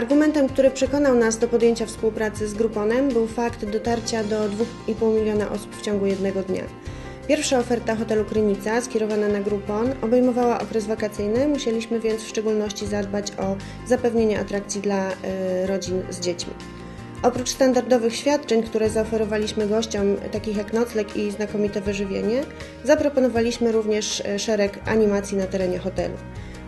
Argumentem, który przekonał nas do podjęcia współpracy z Gruponem był fakt dotarcia do 2,5 miliona osób w ciągu jednego dnia. Pierwsza oferta hotelu Krynica, skierowana na Groupon, obejmowała okres wakacyjny, musieliśmy więc w szczególności zadbać o zapewnienie atrakcji dla y, rodzin z dziećmi. Oprócz standardowych świadczeń, które zaoferowaliśmy gościom, takich jak nocleg i znakomite wyżywienie, zaproponowaliśmy również e, szereg animacji na terenie hotelu.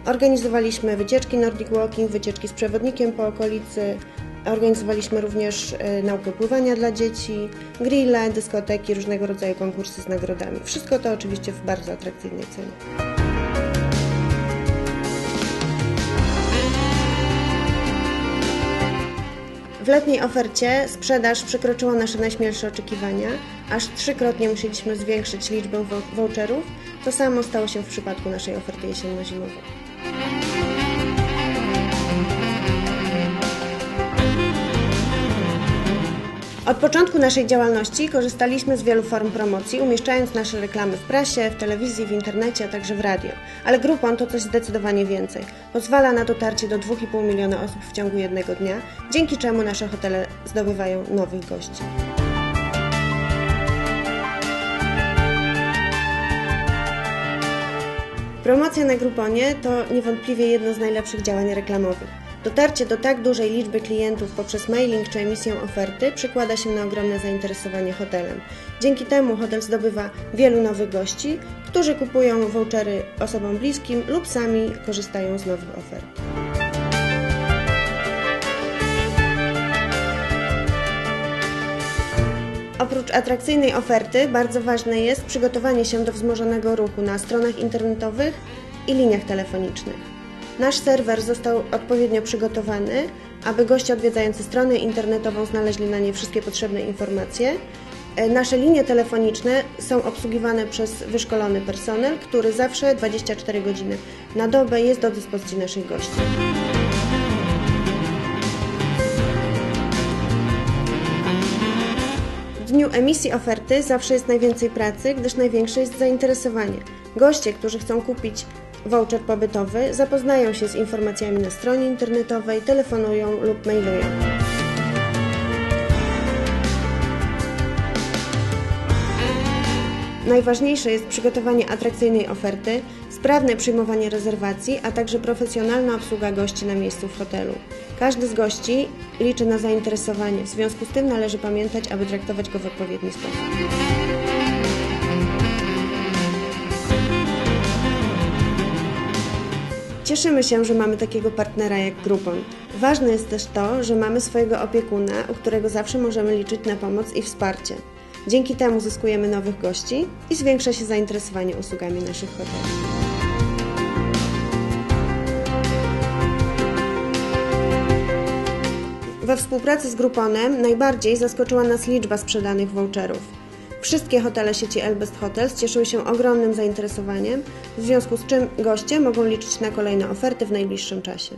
Organizowaliśmy wycieczki Nordic Walking, wycieczki z przewodnikiem po okolicy, organizowaliśmy również e, naukę pływania dla dzieci, grille, dyskoteki, różnego rodzaju konkursy z nagrodami. Wszystko to oczywiście w bardzo atrakcyjnej cenie. W letniej ofercie sprzedaż przekroczyła nasze najśmielsze oczekiwania, aż trzykrotnie musieliśmy zwiększyć liczbę voucherów. To samo stało się w przypadku naszej oferty jesienno-zimowej. Od początku naszej działalności korzystaliśmy z wielu form promocji, umieszczając nasze reklamy w prasie, w telewizji, w internecie, a także w radio. Ale Groupon to coś zdecydowanie więcej. Pozwala na dotarcie do 2,5 miliona osób w ciągu jednego dnia, dzięki czemu nasze hotele zdobywają nowych gości. Promocja na Grouponie to niewątpliwie jedno z najlepszych działań reklamowych. Dotarcie do tak dużej liczby klientów poprzez mailing czy emisję oferty przekłada się na ogromne zainteresowanie hotelem. Dzięki temu hotel zdobywa wielu nowych gości, którzy kupują vouchery osobom bliskim lub sami korzystają z nowych ofert. Oprócz atrakcyjnej oferty, bardzo ważne jest przygotowanie się do wzmożonego ruchu na stronach internetowych i liniach telefonicznych. Nasz serwer został odpowiednio przygotowany, aby goście odwiedzający stronę internetową znaleźli na niej wszystkie potrzebne informacje. E, nasze linie telefoniczne są obsługiwane przez wyszkolony personel, który zawsze 24 godziny na dobę jest do dyspozycji naszych gości. W dniu emisji oferty zawsze jest najwięcej pracy, gdyż największe jest zainteresowanie. Goście, którzy chcą kupić voucher pobytowy, zapoznają się z informacjami na stronie internetowej, telefonują lub mailują. Najważniejsze jest przygotowanie atrakcyjnej oferty, sprawne przyjmowanie rezerwacji, a także profesjonalna obsługa gości na miejscu w hotelu. Każdy z gości liczy na zainteresowanie, w związku z tym należy pamiętać, aby traktować go w odpowiedni sposób. Cieszymy się, że mamy takiego partnera jak Groupon. Ważne jest też to, że mamy swojego opiekuna, u którego zawsze możemy liczyć na pomoc i wsparcie. Dzięki temu zyskujemy nowych gości i zwiększa się zainteresowanie usługami naszych hoteli. We współpracy z Grouponem najbardziej zaskoczyła nas liczba sprzedanych voucherów. Wszystkie hotele sieci Elbest Hotels cieszyły się ogromnym zainteresowaniem, w związku z czym goście mogą liczyć na kolejne oferty w najbliższym czasie.